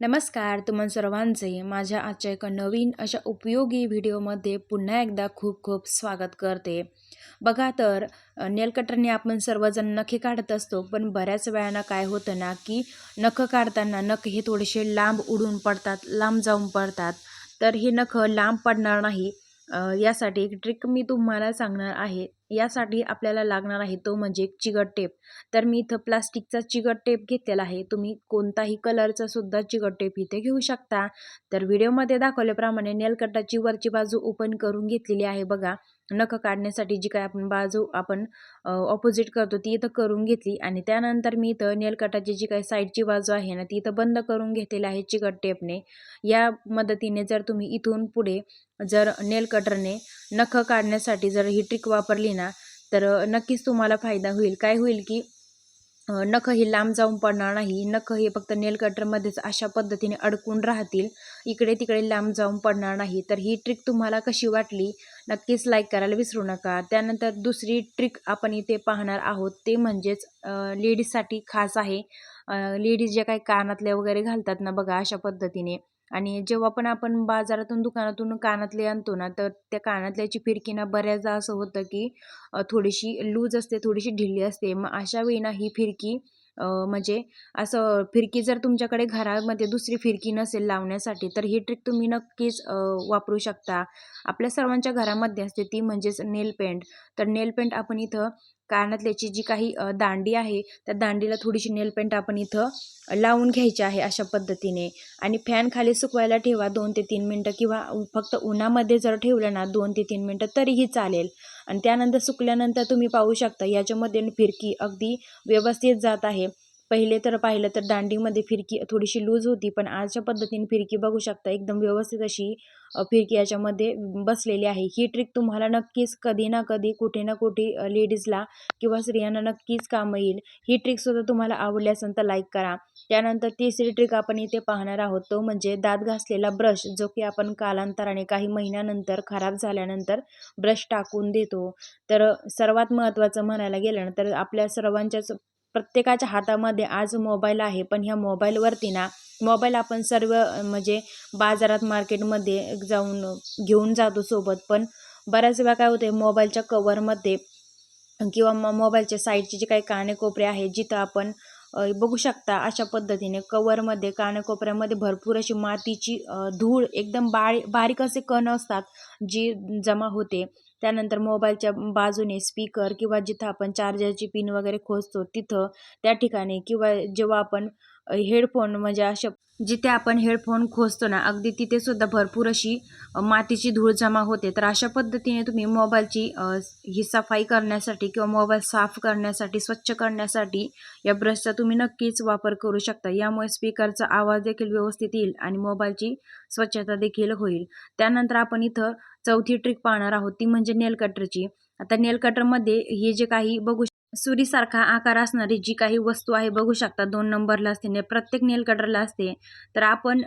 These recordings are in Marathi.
नमस्कार तुम्हा सर्वांचे माझ्या आजच्या एका नवीन अशा उपयोगी व्हिडिओमध्ये पुन्हा एकदा खूप खूप स्वागत करते. बघा तर नेलकटरने आपण सर्वजण नखे काढत असतो पण बऱ्याच वेळानं काय होतं ना की नखं काढताना नख हे थोडेसे लांब उडून पडतात लांब जाऊन पडतात. तर हे नखं लांब पडणार नाही यासाठी एक ट्रिक मी तुम्हाला सांगणार आहे. यासाठी आपल्याला लागणार आहे तो म्हणजे चिगट टेप. तर मी इथं प्लास्टिकचा चिगट टेप घेतलेला आहे. तुम्ही कोणताही कलरचा सुद्धा चिगट टेप इथे घेऊ शकता. तर व्हिडिओमध्ये दाखवल्याप्रमाणे नेलकटाची वरची बाजू ओपन करून घेतलेली आहे बघा. नख काढण्यासाठी जी काय आपण बाजू आपण ऑपोजिट करतो ती इथं करून घेतली आणि त्यानंतर मी इथं नेलकटाची जी काही साईडची बाजू आहे ना ती इथं बंद करून घेतलेली आहे चिकट टेपने. या मदतीने जर तुम्ही इथून पुढे जर नेल कटरने काढण्यासाठी जर ही ट्रिक वापरली ना तर नक्कीच तुम्हाला फायदा होईल. काय होईल की नख हे लांब जाऊन पडणार नाही. नख हे फक्त नेल कटरमध्येच अशा पद्धतीने अडकून राहतील. इकडे तिकडे लांब जाऊन पडणार नाही. तर ही ट्रिक तुम्हाला कशी वाटली? नक्कीच लाईक करायला विसरू नका. त्यानंतर दुसरी ट्रिक आपण इथे पाहणार आहोत. ते म्हणजेच लेडीजसाठी खास आहे. लेडीज ज्या काही कानातले वगैरे घालतात ना बघा अशा पद्धतीने. आणि जेव्हा पण आपण बाजारातून दुकानातून कानातले आणतो ना तर त्या कानातल्याची फिरकी ना बऱ्याचदा असं होतं की थोडीशी लूज असते थोडीशी ढिली असते. मग अशा वेळी ना ही फिरकी म्हणजे असं फिरकी जर तुमच्याकडे घरामध्ये दुसरी फिरकी नसेल लावण्यासाठी तर ही ट्रिक तुम्ही नक्कीच वापरू शकता. आपल्या सर्वांच्या घरामध्ये असते ती म्हणजेच नेल पेंट. तर नेल पेंट आपण इथं कानातल्याची जी काही दांडी आहे त्या दांडीला थोडीशी नेलपेंट आपण इथं लावून घ्यायची आहे अशा पद्धतीने. आणि फॅन खाली सुकवायला ठेवा दोन ते तीन मिनटं किंवा फक्त उन्हामध्ये जर ठेवलं ना दोन ते तीन मिनटं तरीही चालेल. आणि त्यानंतर सुकल्यानंतर तुम्ही पाहू शकता याच्यामध्ये फिरकी अगदी व्यवस्थित जात आहे. पहिले तर पाहिलं तर दांडीमध्ये फिरकी थोडीशी लूज होती पण आजच्या पद्धतीने फिरकी बघू शकता. एकदम व्यवस्थित अशी फिरकी याच्यामध्ये बसलेली आहे. ही ट्रिक तुम्हाला नक्कीच कधी ना कधी कुठे ना कुठे लेडीजला किंवा स्त्रियांना नक्कीच कामं येईल. ही ट्रिकसुद्धा तुम्हाला आवडली असेल तर लाईक करा. त्यानंतर तिसरी ट्रिक आपण इथे पाहणार आहोत तो म्हणजे दात घासलेला ब्रश जो की आपण कालांतराने काही महिन्यानंतर खराब झाल्यानंतर ब्रश टाकून देतो. तर सर्वात महत्त्वाचं म्हणायला गेलं तर आपल्या सर्वांच्याच प्रत्येकाच्या हातामध्ये आज मोबाईल आहे. पण ह्या मोबाईलवरती ना मोबाईल आपण सर्व म्हणजे बाजारात मार्केटमध्ये जाऊन घेऊन जातो सोबत. पण बऱ्याच वेळा काय होते मोबाईलच्या कवरमध्ये किंवा मग मोबाईलच्या साईडचे जे काही कानेकोपरे आहेत जिथं आपण बघू शकता अशा पद्धतीने कवरमध्ये कानेकोपऱ्यामध्ये भरपूर अशी मातीची धूळ एकदम बारी बारीक असे कण असतात जी जमा होते. त्यानंतर मोबाईलच्या बाजूने स्पीकर किंवा जिथं आपण चार्जरची पिन वगैरे खोचतो तिथं त्या ठिकाणी किंवा जेव्हा आपण हेडफोन म्हणजे अशा जिथे आपण हेडफोन खोचतो ना अगदी तिथे सुद्धा भरपूर अशी मातीची धूळ जमा होते. तर अशा पद्धतीने तुम्ही मोबाईलची ही सफाई करण्यासाठी किंवा मोबाईल साफ करण्यासाठी स्वच्छ करण्यासाठी या ब्रशचा तुम्ही नक्कीच वापर करू शकता. यामुळे स्पीकरचा आवाज देखील व्यवस्थित येईल आणि मोबाईलची स्वच्छता देखील होईल. त्यानंतर आपण इथं चौथी ट्रिक पाहणार आहोत ती म्हणजे नेल कटरची. आता नेल कटरमध्ये हे जे काही बघू सुरीसारखा आकार असणारी जी काही वस्तू आहे बघू शकता. दोन नंबरला असते ने प्रत्येक नेल कटरला असते. तर आपण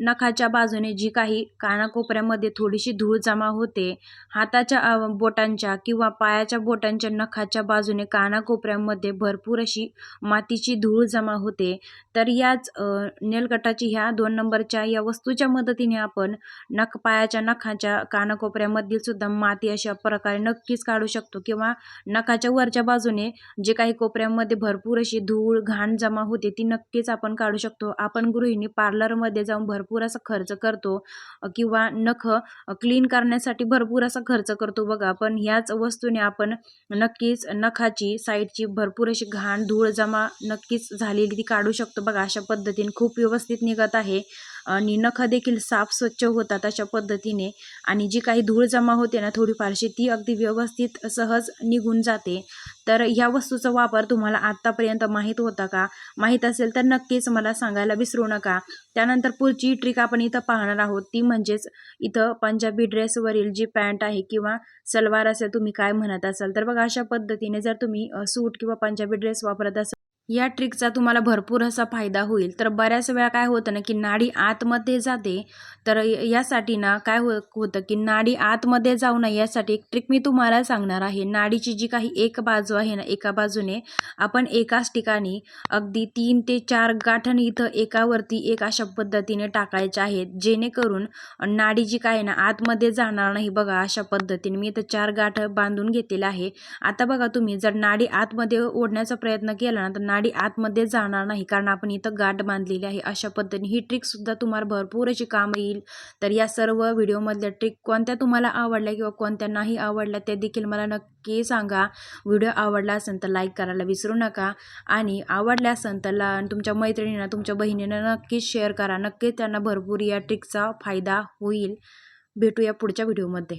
नखाच्या बाजूने जी काही कानाकोपऱ्यामध्ये थोडीशी धूळ जमा होते हाताच्या बोटांच्या किंवा पायाच्या बोटांच्या नखाच्या बाजूने कानाकोपऱ्यामध्ये भरपूर अशी मातीची धूळ जमा होते. तर याच नेलकटाची ह्या दोन नंबरच्या या वस्तूच्या मदतीने आपण नख पायाच्या नखाच्या कानाकोपऱ्यामधील सुद्धा माती अशा प्रकारे नक्कीच काढू शकतो किंवा नखाच्या वरच्या बाजूने जे काही कोपऱ्यामध्ये भरपूर अशी धूळ घाण जमा होते ती नक्कीच आपण काढू शकतो. आपण गृहिणी पार्लरमध्ये जाऊन भरपूर असा खर्च करतो किंवा नख क्लीन करण्यासाठी भरपूर असा खर्च करतो बघा. पण ह्याच वस्तूने आपण नक्कीच नखाची साईडची भरपूर अशी घाण धूळ जमा नक्कीच झालेली ती काढू शकतो बघा. अशा पद्धतीने खूप व्यवस्थित निघत आहे. आणि नखं देखील साफ स्वच्छ होतात अशा पद्धतीने. आणि जी काही धूळ जमा होते ना थोडीफारशी ती अगदी व्यवस्थित सहज निघून जाते. तर ह्या वस्तूचा वापर तुम्हाला आत्तापर्यंत माहीत होता का? माहीत असेल तर नक्कीच मला सांगायला विसरू नका. त्यानंतर पुढची ट्रिक आपण इथं पाहणार आहोत. ती म्हणजेच इथं पंजाबी ड्रेसवरील जी पॅन्ट आहे किंवा सलवार असेल तुम्ही काय म्हणत असाल? तर बघा अशा पद्धतीने जर तुम्ही सूट किंवा पंजाबी ड्रेस वापरत असाल या ट्रिकचा तुम्हाला भरपूर असा फायदा होईल. तर बऱ्याच वेळा काय होतं ना की नाडी आतमध्ये जाते. तर यासाठी ना काय हो होतं की नाडी आतमध्ये जाऊ नये यासाठी एक ट्रिक मी तुम्हाला सांगणार आहे. नाडीची जी काही एक बाजू आहे ना एका बाजूने आपण एकाच ठिकाणी अगदी तीन ते चार गाठण इथं एकावरती एक अशा पद्धतीने टाकायच्या आहेत. जेणेकरून नाडी जी काय आहे ना आतमध्ये जाणार नाही बघा अशा पद्धतीने. मी इथं चार गाठ बांधून घेतलेलं आहे. आता बघा तुम्ही जर नाडी आतमध्ये ओढण्याचा प्रयत्न केला ना तर नाडी आतमध्ये जाणार नाही कारण आपण इथं गाठ बांधलेली आहे. अशा पद्धतीने ही ट्रिकसुद्धा तुम्हाला भरपूर अशी काम येईल. तर या सर्व व्हिडिओमधल्या ट्रिक कोणत्या तुम्हाला आवडल्या किंवा कोणत्या नाही आवडल्या ते देखील मला नक्की सांगा. व्हिडिओ आवडला असेल तर लाईक करायला विसरू नका. आणि आवडल्या असेल तर ला तुमच्या मैत्रिणींना तुमच्या बहिणींना नक्कीच शेअर करा. नक्कीच त्यांना भरपूर या ट्रिकचा फायदा होईल. भेटूया पुढच्या व्हिडिओमध्ये.